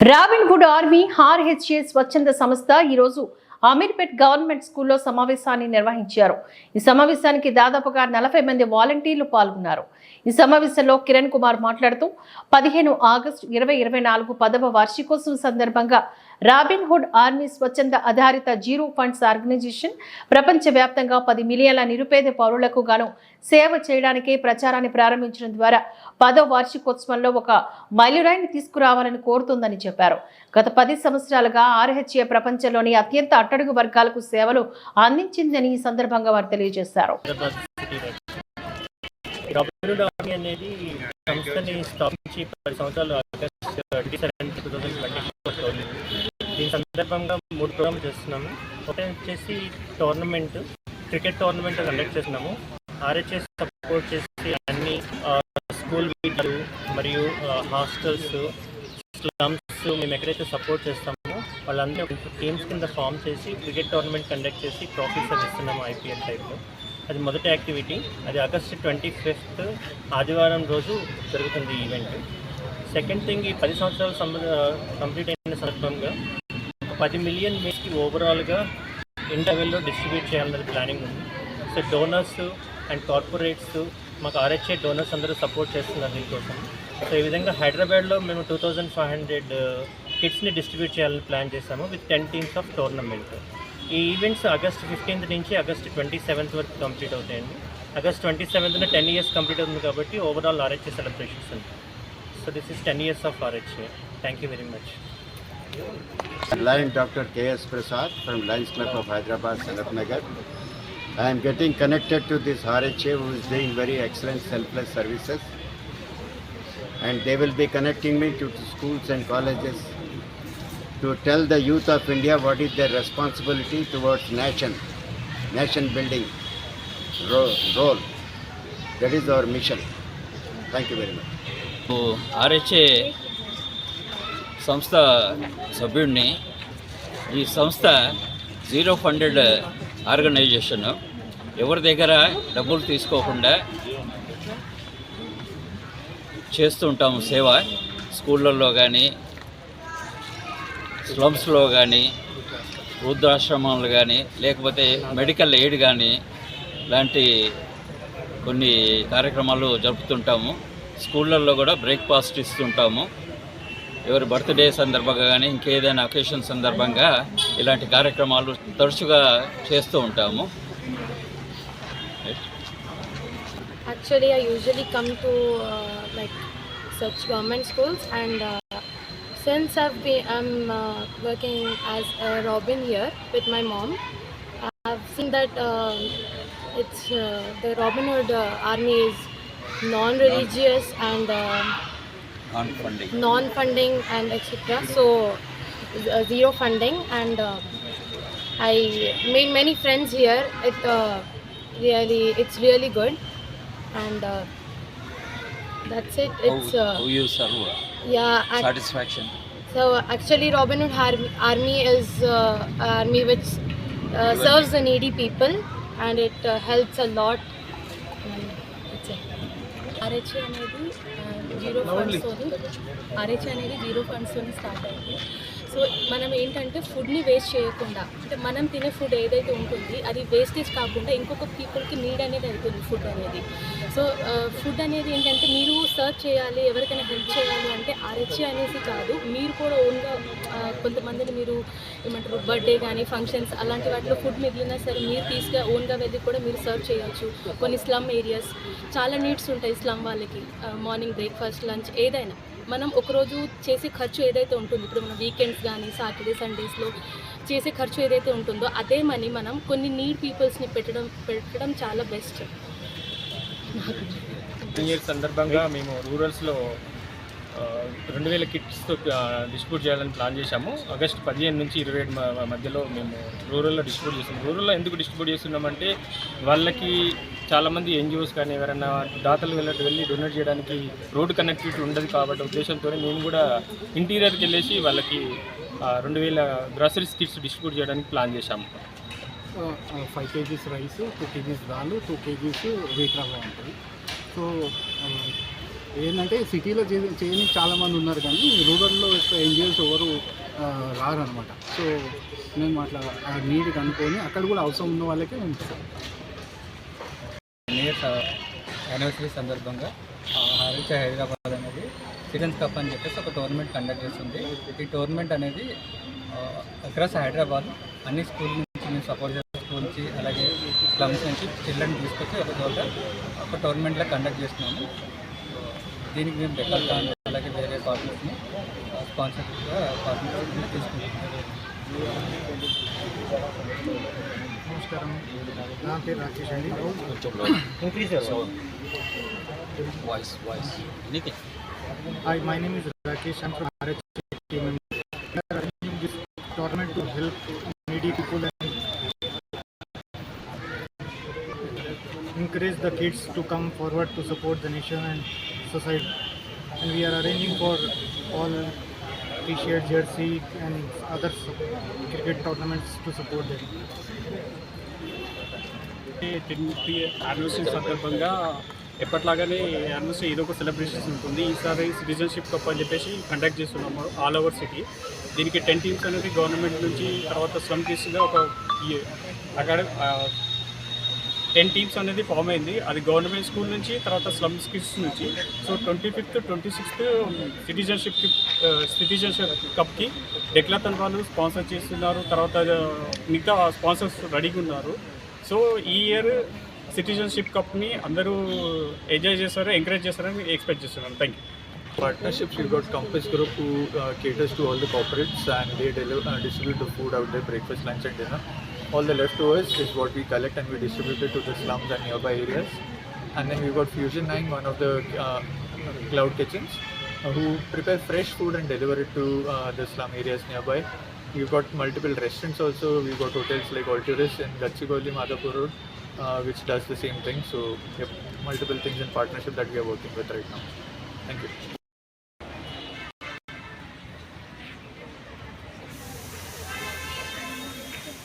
Robin Hood army ఆర్హెచ్ఏ స్వచ్ఛంద సంస్థ ఈరోజు అమీర్పేట్ గవర్నమెంట్ స్కూల్లో సమావేశాన్ని నిర్వహించారు. ఈ సమావేశానికి దాదాపుగా నలభై మంది వాలంటీర్లు పాల్గొన్నారు. ఈ సమావేశంలో కిరణ్ కుమార్ మాట్లాడుతూ పదిహేను ఆగస్టు ఇరవై ఇరవై నాలుగు పదవ వార్షికోత్సవం సందర్భంగా రాబిన్హుడ్ ఆర్మీ స్వచ్ఛంద ఆధారిత జీరో ఫండ్స్ ఆర్గనైజేషన్ ప్రపంచవ్యాప్తంగా పది మిలియన్ల నిరుపేద పౌరులకు గాను సేవ చేయడానికే ప్రచారాన్ని ప్రారంభించడం ద్వారా పదో వార్షికోత్సవంలో ఒక మైలురాయిని తీసుకురావాలని కోరుతుందని చెప్పారు. గత పది సంవత్సరాలుగా ఆర్హెచ్ఏ ప్రపంచంలోని అత్యంత అట్టడుగు వర్గాలకు సేవలు అందించిందని ఈ సందర్భంగా వారు తెలియజేశారు. రాబిన్హుడ్ ఆర్మీ అనేది సంస్థని స్థాపించి పది సంవత్సరాలు August twenty seven two thousand twenty four సందర్భంగా మూడు ప్రోగ్రామ్స్ చేస్తున్నాము. ఒకటి వచ్చేసి టోర్నమెంట్ క్రికెట్ టోర్నమెంట్ కండక్ట్ చేస్తున్నాము. ఆర్హెచ్ఎస్ సపోర్ట్ చేసి అన్ని స్కూల్ మీటలు మరియు హాస్టల్స్ స్లమ్స్ మేము ఎక్కడైతే సపోర్ట్ చేస్తామో వాళ్ళందరూ టీమ్స్ కింద ఫామ్ చేసి క్రికెట్ టోర్నమెంట్ కండక్ట్ చేసి ట్రోఫీస్ అవి ఇస్తున్నాము ఐపీఎల్ టైప్లో అది మొదటి యాక్టివిటీ. అది ఆగస్ట్ ట్వంటీ ఫిఫ్త్ ఆదివారం రోజు జరుగుతుంది ఈవెంట్. సెకండ్ థింగ్ ఈ పది సంవత్సరాలు కంప్లీట్ అయిన సందర్భంగా పది మిలియన్ మీస్కి ఓవరాల్గా ఇండియా లెవెల్లో డిస్ట్రిబ్యూట్ చేయాలన్నది ప్లానింగ్ ఉంది. సో డోనర్స్ అండ్ కార్పొరేట్స్ మాకు ఆర్హెచ్ఏ డోనర్స్ అందరూ సపోర్ట్ చేస్తున్నారు దీనికోసం. సో ఈ విధంగా హైదరాబాద్లో మేము టూ థౌజండ్ ఫైవ్ హండ్రెడ్ కిట్స్ని డిస్ట్రిబ్యూట్ చేయాలని ప్లాన్ చేశాము with ten teams of tournament ఈ ఈవెంట్స్ ఆగస్ట్ ఫిఫ్టీన్త్ నుంచి ఆగస్ట్ ట్వంటీ సెవెంత్ వరకు కంప్లీట్ అవుతాయండి. ఆగస్ట్ ట్వంటీ సెవెంత్న టెన్ ఇయర్స్ కంప్లీట్ అవుతుంది కాబట్టి ఓవరాల్ ఆర్హెచ్ఏ సెలబ్రేషన్స్ ఉంటాయి so this is ten years of RHA thank you very much Line Dr. K.S. Prasad from Lions Club of Hyderabad, Sanatnagar. I am getting connected to this RHA who is doing very excellent selfless services. And they will be connecting me to, schools and colleges to tell the youth of India what is their responsibility towards nation, nation building role. That is our mission. Thank you very much. So, RHA సంస్థ సభ్యుడిని ఈ సంస్థ zero funded organisation ఎవరి దగ్గర డబ్బులు తీసుకోకుండా చేస్తూ ఉంటాము సేవ. స్కూళ్ళల్లో కానీ స్లమ్స్లో కానీ వృద్ధాశ్రమాలు కానీ లేకపోతే మెడికల్ ఎయిడ్ కానీ లాంటి కొన్ని కార్యక్రమాలు జరుపుతుంటాము. స్కూళ్ళల్లో కూడా బ్రేక్ఫాస్ట్ ఇస్తుంటాము. ఎవరి బర్త్డే సందర్భంగా కానీ ఇంకేదైనా అకేషన్ సందర్భంగా ఇలాంటి కార్యక్రమాలు తరచుగా చేస్తూ ఉంటాము Actually, I usually come to uh, like such government schools, and uh, since I've been I'm uh, working as a Robin here with my mom, I've seen that uh, it's uh, the Robin Hood uh, army is non-religious and uh, non-funding, non-funding and etc. So uh, zero funding, and uh, I made many friends here. It uh, really, it's really good, and uh, that's it. It's uh, you serve uh, yeah satisfaction. So actually, Robin Hood Har- Army is uh, army which uh, serves the needy people, and it uh, helps a lot R H A అనేది zero ఫండ్స్తో ఆర్హెచ్ఏ అనేది zero ఫండ్స్తో start అయింది. So మనం ఏంటంటే ఫుడ్ని waste చేయకుండా అంటే మనం తినే ఫుడ్ ఏదైతే ఉంటుంది అది వేస్టేజ్ కాకుండా ఇంకొక పీపుల్కి నీడ్ అనేది అవుతుంది ఫుడ్ అనేది. సో ఫుడ్ అనేది ఏంటంటే మీరు సర్వ్ చేయాలి ఎవరికైనా హెల్ప్ చేయాలి అంటే అరచి అనేసి కాదు మీరు కూడా ఓన్గా కొంతమందిని మీరు ఏమంటారు బర్త్డే కానీ ఫంక్షన్స్ అలాంటి వాటిలో ఫుడ్ మిగిలినా సరే మీరు తీసుగా ఓన్గా వెళ్ళి కూడా మీరు సర్వ్ చేయొచ్చు. కొన్ని స్లమ్ ఏరియాస్ చాలా నీడ్స్ ఉంటాయి స్లమ్ వాళ్ళకి మార్నింగ్ బ్రేక్ఫాస్ట్ లంచ్ ఏదైనా. మనం ఒకరోజు చేసే ఖర్చు ఏదైతే ఉంటుందో ఇప్పుడు మన వీకెండ్స్ కానీ సాటర్డే సండేస్లో చేసే ఖర్చు ఏదైతే ఉంటుందో అదే మనీ మనం కొన్ని నీడ్ పీపుల్స్ని పెట్టడం పెట్టడం చాలా బెస్ట్ న్యూ ఇయర్ సందర్భంగా మేము రూరల్స్లో రెండు వేల కిట్స్తో డిస్ట్రిబ్యూట్ చేయాలని ప్లాన్ చేశాము. ఆగస్ట్ పదిహేను నుంచి ఇరవై ఏడు మ- మధ్యలో మేము రూరల్లో డిస్ట్రిబ్యూట్ చేస్తున్నాం. రూరల్లో ఎందుకు డిస్ట్రిబ్యూట్ చేస్తున్నామంటే వాళ్ళకి చాలామంది ఎన్జిఓస్ కానీ ఎవరైనా దాతలు వెళ్ళి వెళ్ళి డొనేట్ చేయడానికి రోడ్డు కనెక్టివిటీ ఉండదు కాబట్టి ఉద్దేశంతో మేము కూడా ఇంటీరియర్కి వెళ్ళేసి వాళ్ళకి రెండు వేల గ్రాసరీస్ కిట్స్ డిస్ట్రిబ్యూట్ చేయడానికి ప్లాన్ చేశాము. Five kgs rice two kgs దాలు two kgs wait రవ్వ ఉంటుంది. సో ఏంటంటే సిటీలో చేయని చాలామంది ఉన్నారు కానీ రూరల్లో ఎన్జిఓస్ ఎవరు ఆ, రారనమాట సో మేము అట్లా ఆ అనుకొని అక్కడ కూడా అవసరం ఉన్న వాళ్ళకే మేము ఇయర్స్ యానివర్సరీ సందర్భంగా హరిచ హైదరాబాద్ అనేది చికెన్స్ కప్ అని చెప్పేసి ఒక టోర్నమెంట్ కండక్ట్ చేస్తుంది. ఈ టోర్నమెంట్ అనేది అక్రాస్ హైదరాబాద్ అన్ని స్కూల్ నుంచి మేము సపోర్ట్ చేసే స్కూల్ నుంచి అలాగే స్లమ్స్ నుంచి చిల్డ్రన్ తీసుకొచ్చి ఒక చోట ఒక టోర్నమెంట్లో కండక్ట్ చేస్తున్నాము. దీనికి మేము డెక్కల్ అలాగే వేరే పార్ట్నర్స్ని స్పాన్సర్గా పార్ట్నర్స్ తీసుకుంటున్నాము. నమస్కారం నా పేరు రాకేష్ అండి voice voice anything Hi, my name is Rakesh. I'm from RH team. We are arranging this tournament to help needy people and encourage the kids to come forward to support the nation and society. And we are arranging for all T-shirt, jersey, and other cricket tournaments to support them. Tenth anniversary సందర్భంగా ఎప్పట్లాగానే anniversary ఏదో ఒక celebrations ఉంటుంది ఈసారి citizenship cup అని చెప్పేసి conduct చేస్తున్నాము all over city దీనికి టెన్ టీమ్స్ అనేది గవర్నమెంట్ నుంచి తర్వాత స్లమ్ టీమ్స్గా ఒక అకాడమీ అక్కడ టెన్ టీమ్స్ అనేది ఫామ్ అయింది. అది గవర్నమెంట్ స్కూల్ నుంచి తర్వాత స్లమ్ స్కిల్స్ నుంచి. So twenty fifth twenty sixth citizenship citizenship కప్కి డెక్లాతన్ వాళ్ళు స్పాన్సర్ చేస్తున్నారు. తర్వాత మిగతా స్పాన్సర్స్ రెడీగా ఉన్నారు. సో ఈ ఇయర్ సిటిజన్షిప్ కప్ని అందరూ ఎంజాయ్ చేస్తారు ఎంకరేజ్ చేస్తారని ఎక్స్పెక్ట్ చేస్తున్నాను thank you. Partnerships, we've got Compass Group who uh, caters to all the corporates and they deliver, uh, distribute the food out there, breakfast, lunch and dinner. All the leftovers is what we collect and we distribute it to the slums and nearby areas. And then we've got Fusion 9, one of the uh, cloud kitchens, uh, who prepare fresh food and deliver it to uh, the slum areas nearby. We've got multiple restaurants also. We've got hotels like Altiris in Gachibowli, Madhapur Road, uh, which does the same thing. So, yep, multiple things in partnership that we are working with right now. Thank you.